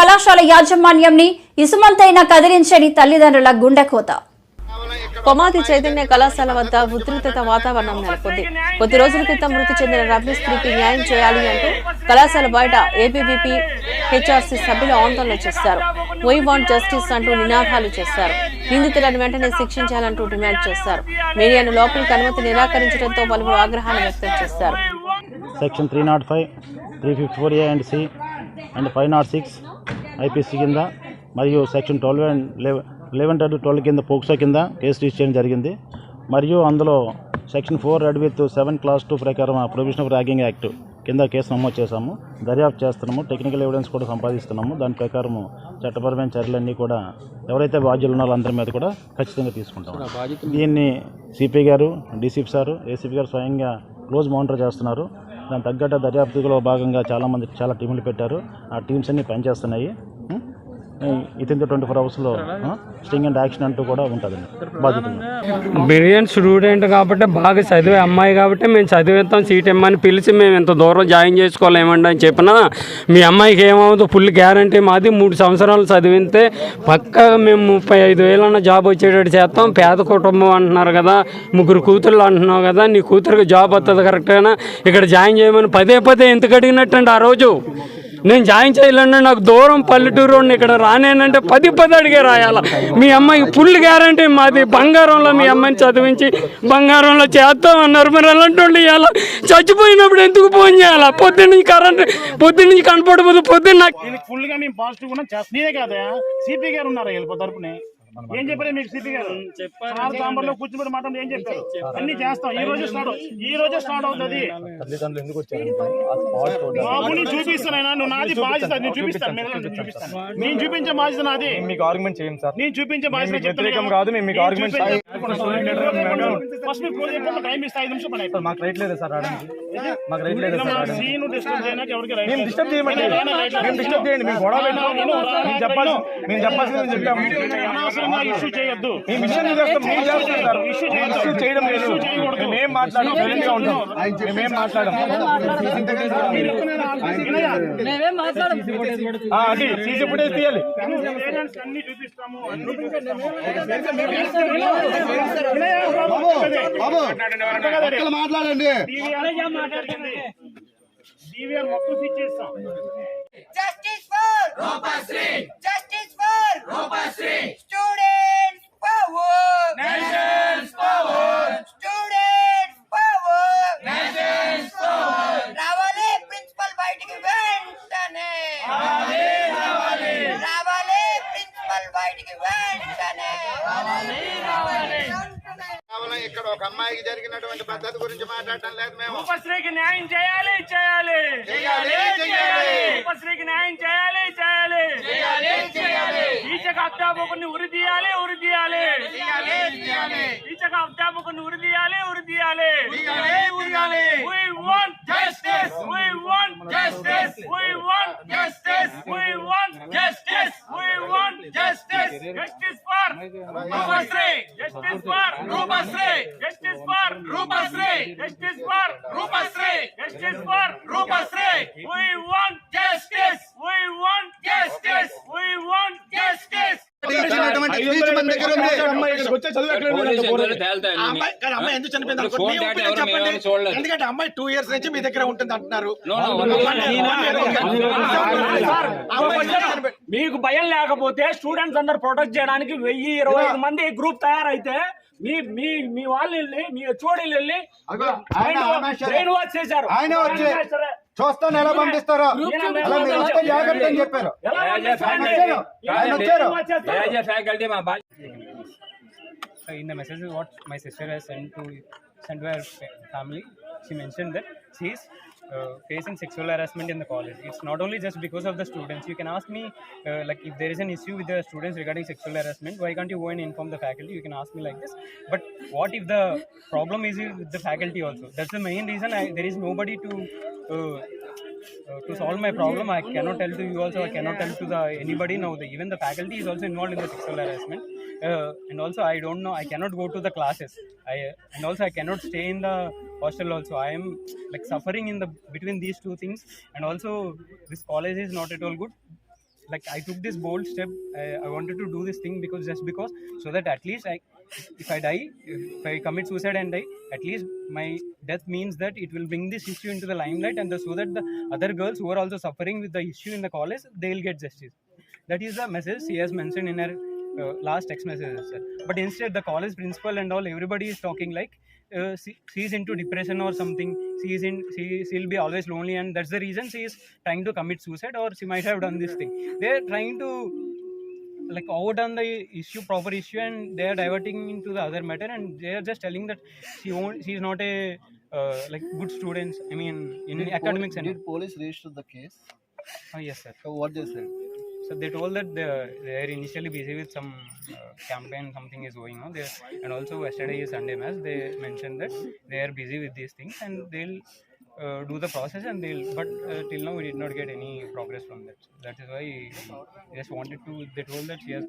కళాశాల యాజమాన్యంని ఇసుమంతైనా కదిలించని తల్లిదండ్రుల గుండెకోత. కొమాది చైతన్య కళాశాల వద్ద ఉద్రిక్తత వాతావరణం నెలకొంది. కొద్ది రోజుల క్రితం మృతి చెందిన రవి స్త్రీకి న్యాయం చేయాలి అంటూ కళాశాల బయట ఏబీవీపీ హెచ్ఆర్సీ సభ్యులు ఆందోళన చేశారు. వై వాంట్ జస్టిస్ అంటూ నినాదాలు చేశారు. నిందితులను వెంటనే శిక్షించాలంటూ డిమాండ్ చేశారు. మీడియాను లోపలికి అనుమతి నిరాకరించడంతో పలువురు ఆగ్రహాన్ని వ్యక్తం చేశారు. Section three not five three fifty four A and C and five not six IPC కింద మరియు section twelve and eleven to twelve కింద పోక్సో కింద కేసు రిజిస్టర్ చేయడం జరిగింది. మరియు అందులో section four read with seven clause two ప్రకారం provision of ragging act కింద కేసు నమోదు చేశాము. దర్యాప్తు చేస్తున్నాము. టెక్నికల్ ఎవిడెన్స్ కూడా సంపాదిస్తున్నాము. దాని ప్రకారము చట్టపరమైన చర్యలన్నీ కూడా ఎవరైతే బాధ్యులు ఉన్నారో అందరి మీద కూడా ఖచ్చితంగా తీసుకుంటాము. దీన్ని సిపి గారు డీసీపీ సారు ఏసీపీ గారు స్వయంగా క్లోజ్ మానిటర్ చేస్తున్నారు. దాని తగ్గట్టు దర్యాప్తులో భాగంగా చాలామంది చాలా టీంలు పెట్టారు. ఆ టీమ్స్ అన్ని పనిచేస్తున్నాయి. ఇతని ట్వంటీ ఫోర్ అవర్స్లో స్టింగ్ అండ్ యాక్షన్ అంటూ కూడా ఉంటుందండి. బాధ్యత బ్రిలియన్ స్టూడెంట్ కాబట్టి బాగా చదివే అమ్మాయి కాబట్టి మేము చదివిస్తాం సీట్ ఇమ్మని పిలిచి మేము ఇంత దూరం జాయిన్ చేసుకోలేమండి అని చెప్పినా మీ అమ్మాయికి ఏమవుతుందో ఫుల్ గ్యారంటీ మాది. మూడు సంవత్సరాలు చదివితే పక్కా మేము ముప్పై ఐదు వేలన్న జాబ్ వచ్చేటట్టు చేస్తాం. పేద కుటుంబం అంటున్నారు కదా ముగ్గురు కూతుళ్ళు అంటున్నావు కదా నీ కూతురికి జాబ్ వస్తుంది కరెక్ట్గా ఇక్కడ జాయిన్ చేయమని పదే పదే ఎందుకు అడిగినట్టండి ఆ రోజు? నేను జాయిన్ చేయాలంటే నాకు దూరం పల్లెటూరు ఇక్కడ రానేనంటే పది పది అడిగే రాయాల. మీ అమ్మాయి ఫుల్ గ్యారంటీ మాది. బంగారంలో మీ అమ్మాయిని చదివించి బంగారంలో చేద్దాం అన్నారు. మరి అలాంటి వాళ్ళు చచ్చిపోయినప్పుడు ఎందుకు ఫోన్ చేయాలా? పొద్దున్న నుంచి కరెంట్ పొద్దున్న నుంచి కనపడబోదు. పొద్దున్న నాకు ఫుల్గా మేము పాజిటివ్ కూడా నేనే సిపి గారు ఉన్నారు వెళ్ళిపో తరపునే. ఏం చెప్పారు మీకు సిపి గారు? సార్ సాంబార్లో కూర్చుని మాత్రం ఏం చెప్పారు? అన్ని చేస్తాం. ఈ రోజు స్టార్ట్ ఈ రోజే స్టార్ట్ అవుతుంది. బాబుని చూపిస్తానైనా నువ్వు నాది బాధ్యత. నేను చూపిస్తాను. నేను చూపిస్తాను. నేను చూపించే బాధ్యత నాది. మీకు ఆర్గ్యుమెంట్ చేయండి సార్. నేను చూపించే బాధ్యత వ్యతిరేకం కాదు, మేము మీకు argument ఫస్ట్ టైం ఇస్తే. ఐదు నిమిషం. మాకు రైట్ లేదా సార్ రావడానికి మాకు రైట్ లేదా సార్ మేము. డిస్టర్బ్ చేయమండి. మేము డిస్టర్బ్ చేయండి. మేము గొడవ చెప్పాలి మేము చెప్పాల్సింది చెప్పాము. ఇష్యూ చేయొద్దు. చేయడం లేదు. మేమేం సైలెంట్గా ఉంటాం మేమేం అది సీసీ ఫుటేజ్ తీయాలి. మాట్లాడండి డివిఆర్ మొత్తం స్విచ్ కేవలం ఇక్కడ ఒక అమ్మాయికి జరిగినటువంటి పద్ధతి గురించి మాట్లాడటం లేదు మేము ఉపశ్రీకి న్యాయం చేయాలి చేయాలి చేయాలి, చేయాలి. ఉపశ్రీకి న్యాయం చేయాలి చేయాలి చేయాలి, చేయాలి. ఈచక అధ్యాపకుని ఉరి తీయాలి ఉరి తీయాలి చేయాలి, చేయాలి. ఈచక అధ్యాపకుని ఉరి తీయాలి ఉరి తీయాలి తీయాలి, తీయాలి. We want Justice. We want Justice. We want Justice. We want Justice. We want Justice. Justice for Roopasri justice for Roopasri justice for Roopasri justice for Roopasri justice for Roopa అమ్మాయి ఎందుకు చనిపోయింది? చెప్పండి. ఎందుకంటే అమ్మాయి టూ ఇయర్స్ నుంచి మీ దగ్గర ఉంటుంది అంటున్నారు. మీకు భయం లేకపోతే స్టూడెంట్స్ అందరు ప్రొటెక్ట్ చేయడానికి వెయ్యి ఇరవై మంది గ్రూప్ తయారైతే మీ మీ మీ వాళ్ళు వెళ్ళి మీ చోడీలు వెళ్ళి బ్రెయిన్ వాష్ చేశారు. ఆయన వచ్చి చూస్తాను ఎలా పంపిస్తారో. జాగ్రత్త అని చెప్పారు. ఫ్యాకల్టీ మా in the message what my sister has sent to sent to her fa- family she mentioned that she is uh, facing sexual harassment in the college. It's not only just because of the students. You can ask me uh, like if there is an issue with the students regarding sexual harassment why can't you go and inform the faculty? You can ask me like this. But what if the problem is with the faculty also? That's the main reason I, there is nobody to uh, uh, to solve my problem. I cannot tell to you also. I cannot tell to the anybody now. The, even the faculty is also involved in the sexual harassment uh, and also i don't know i cannot go to the classes. I and also i cannot stay in the hostel also. I am like suffering in the between these two things. And also this college is not at all good. Like I took this bold step. I, I wanted to do this thing because just because so that at least I, if I die, if I commit suicide and die, at least my death means that it will bring this issue into the limelight. And the, so that the other girls who are also suffering with the issue in the college they will get justice. That is the message she has mentioned in her uh, last text messages. Sir. But instead, the college principal and all everybody is talking like uh, she, she is into depression or something. She is in she she'll be always lonely, and that's the reason she is trying to commit suicide or she might have done this thing. They are trying to like on the issue, proper issue, and they are diverting into the other matter, and they are just telling that she won't, she is not a uh, like good student. I mean, in academics and Did police register the case? oh, yes, sir. So what they said? So they told that they they are initially busy with some uh, campaign, something is going on there, and also yesterday is Sunday mass. They mentioned that they are busy with these things and they'll uh, do the process and they'll. But uh, till now we did not get any progress from that. That is why we just wanted to. They told that she has